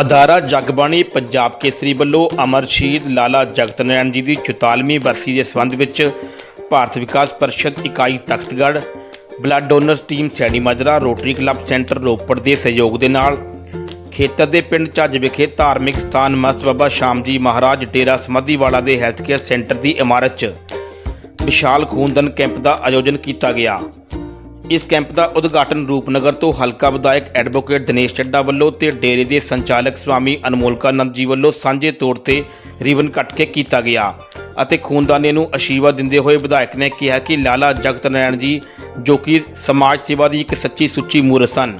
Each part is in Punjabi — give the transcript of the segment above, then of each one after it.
ਅਦਾਰਾ ਜਗਬਾਣੀ ਪੰਜਾਬ ਕੇਸਰੀ ਵੱਲੋਂ ਅਮਰ ਸ਼ਹੀਦ ਲਾਲਾ ਜਗਤ ਨਾਰਾਇਣ ਜੀ ਦੀ 44ਵੀਂ ਬਰਸੀ ਦੇ ਸੰਬੰਧ ਵਿੱਚ ਭਾਰਤ ਵਿਕਾਸ ਪਰਿਸ਼ਦ ਇਕਾਈ Takhatgarh blood donors team Saini Majra Rotary Club centre Ropar ਦੇ ਸਹਿਯੋਗ ਦੇ ਨਾਲ ਖੇਤਰ ਦੇ ਪਿੰਡ ਝੱਜ ਵਿਖੇ ਧਾਰਮਿਕ ਸਥਾਨ ਮਸਤ ਬਾਬਾ ਸ਼ਾਮ ਜੀ ਮਹਾਰਾਜ ਡੇਰਾ ਸਮਾਧੀਵਾਲਾ ਦੇ ਹੈਲਥ ਕੇਅਰ ਸੈਂਟਰ ਦੀ ਇਮਾਰਤ 'ਚ ਵਿਸ਼ਾਲ ਖੂਨਦਾਨ ਕੈਂਪ ਦਾ ਆਯੋਜਨ ਕੀਤਾ ਗਿਆ। ਇਸ ਕੈਂਪ ਦਾ ਉਦਘਾਟਨ ਰੂਪਨਗਰ ਤੋਂ ਹਲਕਾ ਵਿਧਾਇਕ ਐਡਵੋਕੇਟ ਦਿਨੇਸ਼ ਚੱਡਾ ਵੱਲੋਂ ਤੇ ਡੇਰੇ ਦੇ ਸੰਚਾਲਕ ਸਵਾਮੀ ਅਨਮੋਲਕਾਨੰਦ ਜੀ ਵੱਲੋਂ ਸਾਂਝੇ ਤੌਰ ਤੇ ਰਿਬਨ ਕੱਟ ਕੇ ਕੀਤਾ ਗਿਆ ਅਤੇ ਖੂਨਦਾਨੀ ਨੂੰ ਅਸ਼ੀਰਵਾਦ ਦਿੰਦੇ ਹੋਏ ਵਿਧਾਇਕ ਨੇ ਕਿਹਾ ਕਿ ਲਾਲਾ ਜਗਤ ਨਾਰਾਇਣ ਜੀ, ਜੋ ਕਿ ਸਮਾਜ ਸੇਵਾ ਦੀ ਇੱਕ ਸੱਚੀ ਸੁੱਚੀ ਮੂਰਤ ਸਨ,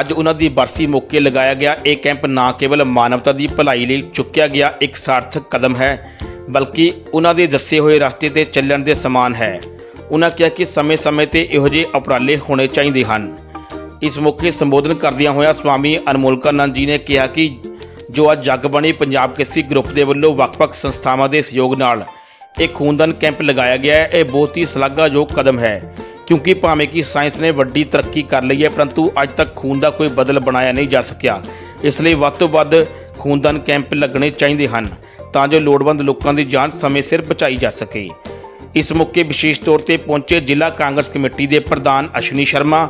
ਅੱਜ ਉਹਨਾਂ ਦੀ ਬਰਸੀ ਮੌਕੇ ਲਗਾਇਆ ਗਿਆ। ਇਹ ਕੈਂਪ ਨਾ ਕੇਵਲ ਮਾਨਵਤਾ ਦੀ ਭਲਾਈ ਲਈ ਚੁੱਕਿਆ ਗਿਆ ਇੱਕ ਸਾਰਥਕ ਕਦਮ ਹੈ, ਬਲਕਿ ਉਹਨਾਂ ਦੇ ਦੱਸੇ ਹੋਏ ਰਸਤੇ ਤੇ ਚੱਲਣ ਦੇ ਸਮਾਨ ਹੈ। ਉਹਨਾਂ ਕਿਹਾ ਕਿ ਸਮੇਂ-ਸਮੇਂ ਤੇ ਇਹੋ ਜਿਹੇ ਉਪਰਾਲੇ ਹੋਣੇ ਚਾਹੀਦੇ ਹਨ। ਇਸ ਮੌਕੇ ਸੰਬੋਧਨ ਕਰਦਿਆਂ ਹੋਇਆ ਸਵਾਮੀ ਅਨਮੋਲਕਾਨੰਦ ਜੀ ਨੇ ਕਿਹਾ ਕਿ ਜੋ ਅੱਜ ਜਗ ਬਣੀ, ਪੰਜਾਬ ਕਿਸੀ ਗਰੁੱਪ ਦੇ ਵੱਲੋਂ ਵੱਖ-ਵੱਖ ਸੰਸਥਾਵਾਂ ਦੇ ਸਹਿਯੋਗ ਨਾਲ ਇਹ ਖੂਨਦਾਨ ਕੈਂਪ ਲਗਾਇਆ ਗਿਆ ਹੈ, ਇਹ ਬਹੁਤ ਹੀ ਸ਼ਲਾਘਾਯੋਗ ਕਦਮ ਹੈ, ਕਿਉਂਕਿ ਭਾਵੇਂ ਕਿ ਸਾਇੰਸ ਨੇ ਵੱਡੀ ਤਰੱਕੀ ਕਰ ਲਈ ਹੈ, ਪਰੰਤੂ ਅੱਜ ਤੱਕ ਖੂਨ ਦਾ ਕੋਈ ਬਦਲ ਬਣਾਇਆ ਨਹੀਂ ਜਾ ਸਕਿਆ। ਇਸ ਲਈ ਵੱਧ ਤੋਂ ਵੱਧ ਖੂਨਦਾਨ ਕੈਂਪ ਲੱਗਣੇ ਚਾਹੀਦੇ ਹਨ, ਤਾਂ ਜੋ ਲੋੜਵੰਦ ਲੋਕਾਂ ਦੀ ਜਾਨ ਸਮੇਂ ਸਿਰ ਬਚਾਈ ਜਾ ਸਕੇ। ਇਸ ਮੌਕੇ ਵਿਸ਼ੇਸ਼ ਤੌਰ ਤੇ ਪਹੁੰਚੇ ਜ਼ਿਲ੍ਹਾ ਕਾਂਗਰਸ ਕਮੇਟੀ ਦੇ ਪ੍ਰਧਾਨ ਅਸ਼ਵਨੀ ਸ਼ਰਮਾ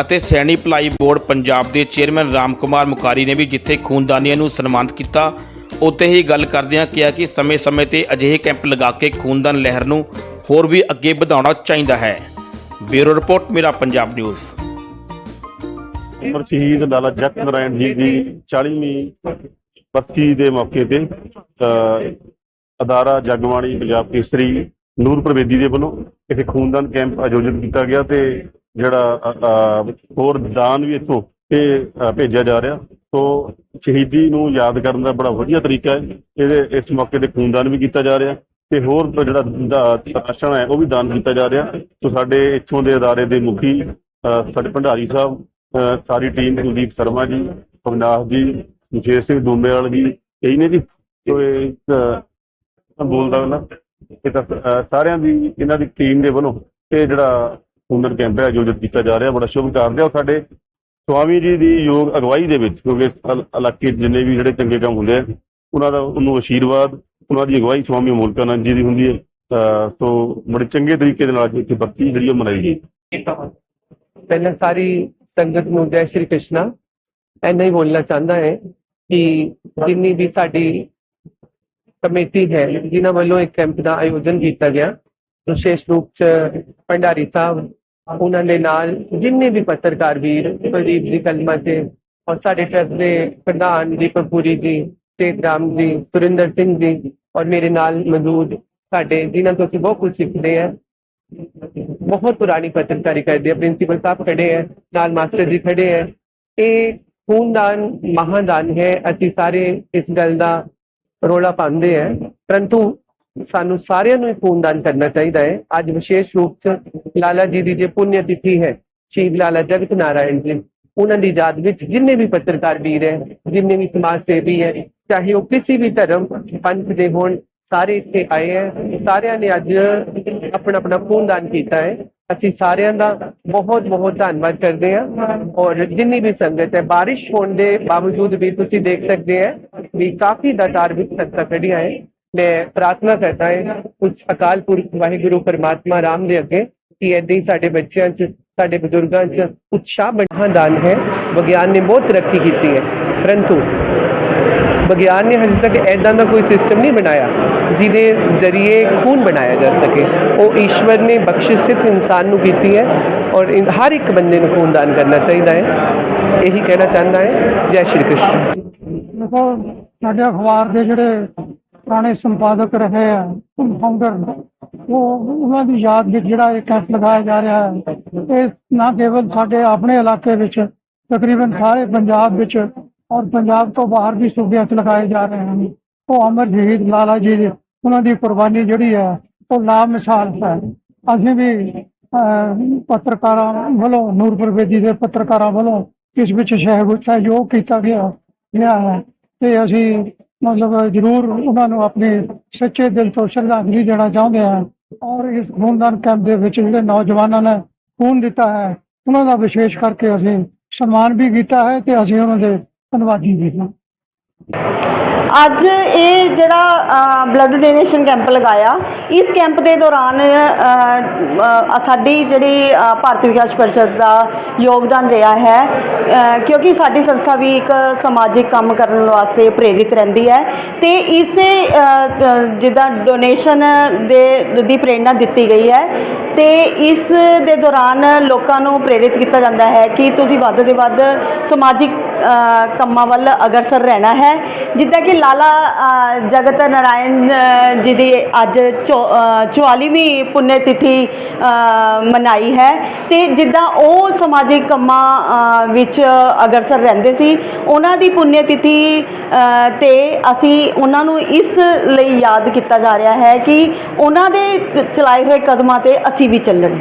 ਅਤੇ ਸੈਣੀ ਭਲਾਈ ਬੋਰਡ ਪੰਜਾਬ ਦੇ ਚੇਅਰਮੈਨ ਰਾਮ ਕੁਮਾਰ ਮੁਕਾਰੀ ਨੇ ਵੀ ਜਿੱਥੇ ਖੂਨਦਾਨੀਆਂ ਨੂੰ ਸਨਮਾਨਿਤ ਕੀਤਾ। ਉੱਥੇ ਹੀ ਗੱਲ ਕਰਦਿਆਂ ਕਿਹਾ ਕਿ ਸਮੇਂ-ਸਮੇਂ ਤੇ ਅਜਿਹੇ ਕੈਂਪ ਲਗਾ ਕੇ ਖੂਨਦਾਨ ਲਹਿਰ ਨੂੰ ਹੋਰ ਵੀ ਅੱਗੇ ਵਧਾਉਣਾ ਚਾਹੀਦਾ ਹੈ। ਬਿਊਰੋ ਰਿਪੋਰਟ ਮੇਰਾ ਪੰਜਾਬ ਨਿਊਜ਼। ਅਮਰ ਸ਼ਹੀਦ ਲਾਲਾ ਜਗਤ ਨਾਰਾਇਣ ਜੀ ਦੀ 40ਵੀਂ ਬਰਸੀ ਦੇ ਮੌਕੇ ਤੇ ਅ, ਅਦਾਰਾ ਜਗਬਾਣੀ ਪੰਜਾਬ ਕੇਸਰੀ ਨੂਰ ਪ੍ਰਵੇਦੀ ਦੇ ਵੱਲੋਂ ਇੱਥੇ ਖੂਨਦਾਨ ਕੈਂਪ ਆਯੋਜਿਤ ਕੀਤਾ ਗਿਆ ਤੇ ਜਿਹੜਾ ਹੋਰ ਦਾਨ ਵੀ ਇੱਥੋਂ ਇਹ ਭੇਜਿਆ ਜਾ ਰਿਹਾ। ਸੋ ਸ਼ਹੀਦੀ ਨੂੰ ਯਾਦ ਕਰਨ ਦਾ ਬੜਾ ਵਧੀਆ ਤਰੀਕਾ ਹੈ। ਇਹਦੇ ਇਸ ਮੌਕੇ ਤੇ ਖੂਨਦਾਨ ਵੀ ਕੀਤਾ ਜਾ ਰਿਹਾ ਤੇ ਹੋਰ ਜਿਹੜਾ ਦਾ- ਰਾਸ਼ਨ ਹੈ ਉਹ ਵੀ ਦਾਨ ਕੀਤਾ ਜਾ ਰਿਹਾ। ਸੋ ਸਾਡੇ ਇੱਥੋਂ ਦੇ ਅਦਾਰੇ ਦੇ ਮੁਖੀ ਸਾਡੇ ਭੰਡਾਰੀ ਸਾਹਿਬ ਅ, ਸਾਰੀ ਟੀਮ ਕੁਲਦੀਪ ਸ਼ਰਮਾ ਜੀ ਅਵਿਨਾਸ਼ ਜੀ ਜੇ ਸਿੰਘ ਦੁੰਮੇਵਾਲ ਜੀ ਇਹੀ ਨੇ ਜੀ। ਬੋਲਦਾ ਨਾ ਇਹ ਤਾਂ ਸਾਰਿਆਂ ਦੀ, ਇਹਨਾਂ ਦੀ ਟੀਮ ਦੇ ਵੱਲੋਂ ਇਹ ਜਿਹੜਾ ਹੁਨਰ ਕੈਂਪ ਹੈ, ਆਯੋਜਿਤ ਕੀਤਾ ਜਾ ਰਿਹਾ, ਬੜਾ ਸ਼ੁਭ ਕਾਰਜ ਹੈ। ਔਰ ਸਾਡੇ ਸਵਾਮੀ ਜੀ ਦੀ ਯੋਗ ਅਗਵਾਈ ਦੇ ਵਿੱਚ, ਕਿਉਂਕਿ ਇਲਾਕੇ ਜਿੰਨੇ ਵੀ ਜਿਹੜੇ ਚੰਗੇ ਕੰਮ ਹੁੰਦੇ ਆ, ਉਹਨਾਂ ਦਾ, ਉਹਨੂੰ ਆਸ਼ੀਰਵਾਦ ਉਹਨਾਂ ਦੀ ਅਗਵਾਈ ਸਵਾਮੀ ਅਮੋਲਕਾਨੰਦ ਜੀ ਦੀ ਹੁੰਦੀ ਹੈ। ਸੋ ਬੜੇ ਚੰਗੇ ਤਰੀਕੇ ਦੇ ਨਾਲ ਇੱਥੇ ਬਰਸੀ ਜਿਹੜੀ ਉਹ ਮਨਾਈ ਗਈ। ਪਹਿਲਾਂ ਸਾਰੀ ਸੰਗਤ ਨੂੰ ਜੈ ਸ਼੍ਰੀ ਕ੍ਰਿਸ਼ਨਾ। ਐਨਾ ਹੀ ਬੋਲਣਾ ਚਾਹੁੰਦਾ ਹੈ ਕਿ ਜਿੰਨੀ ਵੀ ਸਾਡੀ ਕਮੇਟੀ ਹੈ, ਜਿਨ੍ਹਾਂ ਵੱਲੋਂ ਇੱਕ ਕੈਂਪ ਦਾ ਆਯੋਜਨ ਕੀਤਾ ਗਿਆ। ਵਿਸ਼ੇਸ਼ ਰੂਪ ਚ ਭੰਡਾਰੀ ਸਾਹਿਬ, ਉਹਨਾਂ ਦੇ ਨਾਲ ਜਿੰਨੇ ਵੀ ਪੱਤਰਕਾਰ ਵੀਰ, ਕੁਲਦੀਪ ਜੀ, ਕਲਮਾ ਤੇ ਔਰ ਸਾਡੇ ਟਰਸਟ ਦੇ ਪ੍ਰਧਾਨ ਦੀਪਕ ਪੁਰੀ ਜੀ ਤੇਜ ਰਾਮ ਜੀ, ਸੁਰਿੰਦਰ ਸਿੰਘ ਜੀ ਔਰ ਮੇਰੇ ਨਾਲ ਮੌਜੂਦ ਸਾਡੇ, ਜਿਨ੍ਹਾਂ ਤੋਂ ਅਸੀਂ ਬਹੁਤ ਕੁਝ ਸਿੱਖਦੇ ਹਾਂ। ਬਹੁਤ ਪੁਰਾਣੀ ਪੱਤਰਕਾਰੀ ਕਰਦੇ ਆ ਪ੍ਰਿੰਸੀਪਲ ਸਾਹਿਬ ਖੜੇ ਹੈ, ਨਾਲ ਮਾਸਟਰ ਜੀ ਖੜੇ ਹੈ। ਇਹ ਖੂਨਦਾਨ, ਮਹਾਦਾਨ ਹੈ। ਅਸੀਂ ਸਾਰੇ ਇਸ ਗੱਲ ਦਾ ਰੋਲਾ ਪਾਉਂਦੇ ਹੈ ਪਰੰਤੂ ਸਾਨੂੰ ਸਾਰਿਆਂ ਨੂੰ ਖੂਨਦਾਨ ਕਰਨਾ ਚਾਹੀਦਾ ਹੈ। ਅੱਜ ਵਿਸ਼ੇਸ਼ ਰੂਪ ਚ ਲਾਲਾ ਜੀ ਦੀ ਜੇ ਪੁੰਨਿਆ ਤਿਥੀ ਹੈ, ਸ਼ਹੀਦ ਲਾਲਾ ਜਗਤ ਨਾਰਾਇਣ ਜੀ, ਉਹਨਾਂ ਦੀ ਯਾਦ ਵਿੱਚ ਜਿੰਨੇ ਵੀ ਪੱਤਰਕਾਰ ਵੀਰ ਹੈ, ਜਿੰਨੇ ਵੀ ਸਮਾਜ ਸੇਵੀ ਹੈ, ਚਾਹੇ ਉਹ ਕਿਸੇ ਵੀ ਧਰਮ ਪੰਥ ਦੇ ਹੋਣ, ਸਾਰੇ ਇੱਥੇ ਆਏ ਹੈ। ਸਾਰਿਆਂ ਨੇ ਅੱਜ ਆਪਣਾ ਆਪਣਾ ਖੂਨਦਾਨ ਕੀਤਾ ਹੈ। ਅਸੀਂ ਸਾਰਿਆਂ ਦਾ ਬਹੁਤ ਬਹੁਤ ਧੰਨਵਾਦ ਕਰਦੇ ਹਾਂ। ਔਰ ਜਿੰਨੀ ਵੀ ਸੰਗਤ ਹੈ, ਬਾਰਿਸ਼ ਹੋਣ ਦੇ ਬਾਵਜੂਦ ਵੀ ਤੁਸੀਂ ਦੇਖ ਸਕਦੇ ਹੈ ਵੀ ਕਾਫੀ ਦਾਤਾਰ ਵਿੱਚ ਸੰਗਤਾਂ ਖੜੀਆਂ ਹੈ ਮੈਂ ਪ੍ਰਾਰਥਨਾ ਕਰਦਾ ਹਾਂ ਉਸ ਅਕਾਲ ਪੁਰਖ ਵਾਹਿਗੁਰੂ ਪਰਮਾਤਮਾ ਰਾਮ ਦੇ ਅੱਗੇ ਕਿ ਏਦਾਂ ਹੀ ਸਾਡੇ ਬੱਚਿਆਂ 'ਚ ਸਾਡੇ ਬਜ਼ੁਰਗਾਂ 'ਚ ਉਤਸ਼ਾਹ ਬਣਾ ਦਾਨ ਹੈ ਵਿਗਿਆਨ ਨੇ ਬਹੁਤ ਤਰੱਕੀ ਕੀਤੀ ਹੈ ਪਰੰਤੂ ਵਿਗਿਆਨ ਨੇ ਹਜੇ ਤੱਕ ਐਦਾਂ ਦਾ ਕੋਈ ਸਿਸਟਮ ਨਹੀਂ ਬਣਾਇਆ ਜਿਹਦੇ ਜ਼ਰੀਏ ਖੂਨ ਬਣਾਇਆ ਜਾ ਸਕੇ ਉਹ ਈਸ਼ਵਰ ਨੇ ਬਖਸ਼ਿਸ਼ ਸਿਰਫ ਇਨਸਾਨ ਨੂੰ ਕੀਤੀ ਹੈ ਔਰ ਇਨ- ਹਰ ਇੱਕ ਬੰਦੇ ਨੂੰ ਖੂਨਦਾਨ ਕਰਨਾ ਚਾਹੀਦਾ ਹੈ ਇਹੀ ਕਹਿਣਾ ਚਾਹੁੰਦਾ ਹੈ ਜੈ ਸ਼੍ਰੀ ਕ੍ਰਿਸ਼ਨ ਦੇਖੋ ਸਾਡੇ ਅਖਬਾਰ ਦੇ ਜਿਹੜੇ ਪੁਰਾਣੇ ਸੰਪਾਦਕ ਰਹੇ ਆ ਫਾਊਂਡਰ ਉਹ ਉਹਨਾਂ ਦੀ ਯਾਦ ਵਿੱਚ ਜਿਹੜਾ ਇਹ ਕੈਂਪ ਲਗਾਇਆ ਜਾ ਰਿਹਾ ਹੈ, ਇਹ ਨਾ ਕੇਵਲ ਸਾਡੇ ਆਪਣੇ ਇਲਾਕੇ ਵਿੱਚ, ਤਕਰੀਬਨ ਸਾਰੇ ਪੰਜਾਬ ਵਿੱਚ ਔਰ ਪੰਜਾਬ ਤੋਂ ਬਾਹਰ ਵੀ ਸੂਬਿਆਂ 'ਚ ਲਗਾਏ ਜਾ ਰਹੇ ਹਨ। ਉਹ ਅਮਰ ਸ਼ਹੀਦ ਲਾਲਾ ਜੀ ਦੀ, ਉਹਨਾਂ ਦੀ ਕੁਰਬਾਨੀ ਜਿਹੜੀ ਹੈ, ਉਹ ਲਾ ਮਿਸਾਲ ਹੈ। ਅਸੀਂ ਵੀ ਪੱਤਰਕਾਰਾਂ ਵੱਲੋਂ, ਨੂਰਪੁਰ ਬੇਦੀ ਦੇ ਪੱਤਰਕਾਰਾਂ ਵੱਲੋਂ ਇਸ ਵਿੱਚ ਸਹਿਯੋਗ ਸਹਿਯੋਗ ਕੀਤਾ ਗਿਆ। ਗਿਆ ਹੈ। ਤੇ ਅਸੀਂ ਮਤਲਬ ਜ਼ਰੂਰ ਉਹਨਾਂ ਨੂੰ ਆਪਣੇ ਸੱਚੇ ਦਿਲ ਤੋਂ ਸ਼ਰਧਾਂਜਲੀ ਦੇਣਾ ਚਾਹੁੰਦੇ ਹਾਂ। ਔਰ ਇਸ ਖੂਨਦਾਨ ਕੈਂਪ ਦੇ ਵਿੱਚ ਜਿਹੜੇ ਨੌਜਵਾਨਾਂ ਨੇ ਖੂਨ ਦਿੱਤਾ ਹੈ, ਉਹਨਾਂ ਦਾ ਵਿਸ਼ੇਸ਼ ਕਰਕੇ ਅਸੀਂ ਸਨਮਾਨ ਵੀ ਕੀਤਾ ਹੈ ਤੇ ਅਸੀਂ ਉਹਨਾਂ ਦੇ ਧੰਨਵਾਦੀ ਵੀ ਹਾਂ। ਅੱਜ ਇਹ ਜਿਹੜਾ ਬਲੱਡ ਡੋਨੇਸ਼ਨ ਕੈਂਪ ਲਗਾਇਆ, ਇਸ ਕੈਂਪ ਦੇ ਦੌਰਾਨ ਸਾਡੀ ਜਿਹੜੀ ਭਾਰਤੀ ਵਿਕਾਸ ਪਰਿਸ਼ਦ ਦਾ ਯੋਗਦਾਨ ਰਿਹਾ ਹੈ ਕਿਉਂਕਿ ਸਾਡੀ ਸੰਸਥਾ ਵੀ ਇੱਕ ਸਮਾਜਿਕ ਕੰਮ ਕਰਨ ਵਾਸਤੇ ਪ੍ਰੇਰਿਤ ਰਹਿੰਦੀ ਹੈ ਤੇ ਇਸੇ ਜਿੱਦਾਂ ਡੋਨੇਸ਼ਨ ਦੇ, ਦੀ ਪ੍ਰੇਰਣਾ ਦਿੱਤੀ ਗਈ ਹੈ ਤੇ ਇਸ ਦੇ ਦੌਰਾਨ ਲੋਕਾਂ ਨੂੰ ਪ੍ਰੇਰਿਤ ਕੀਤਾ ਜਾਂਦਾ ਹੈ ਕਿ ਤੁਸੀਂ ਵੱਧ ਦੇ ਵੱਧ ਸਮਾਜਿਕ ਕੰਮਾਂ ਵੱਲ ਅਗਰਸਰ ਰਹਿਣਾ ਹੈ। ਜਿੱਦਾਂ ਕਿ ਲਾਲਾ ਜਗਤ ਨਾਰਾਇਣ ਜੀ ਦੀ ਅੱਜ 44ਵੀਂ ਪੁੰਨਿਆ ਤਿਥੀ ਮਨਾਈ ਹੈ। ਤੇ ਜਿੱਦਾਂ ਉਹ ਸਮਾਜਿਕ ਕੰਮਾਂ ਵਿੱਚ ਅਗਰਸਰ ਰਹਿੰਦੇ ਸੀ, ਉਹਨਾਂ ਦੀ ਪੁੰਨਿਆ ਤਿਥੀ ਤੇ ਅਸੀਂ ਉਹਨਾਂ ਨੂੰ ਇਸ ਲਈ ਯਾਦ ਕੀਤਾ ਜਾ ਰਿਹਾ ਹੈ ਕਿ ਉਹਨਾਂ ਦੇ ਚਲਾਏ ਹੋਏ ਕਦਮਾਂ ਤੇ ਅਸੀਂ ਵੀ ਚੱਲਣ।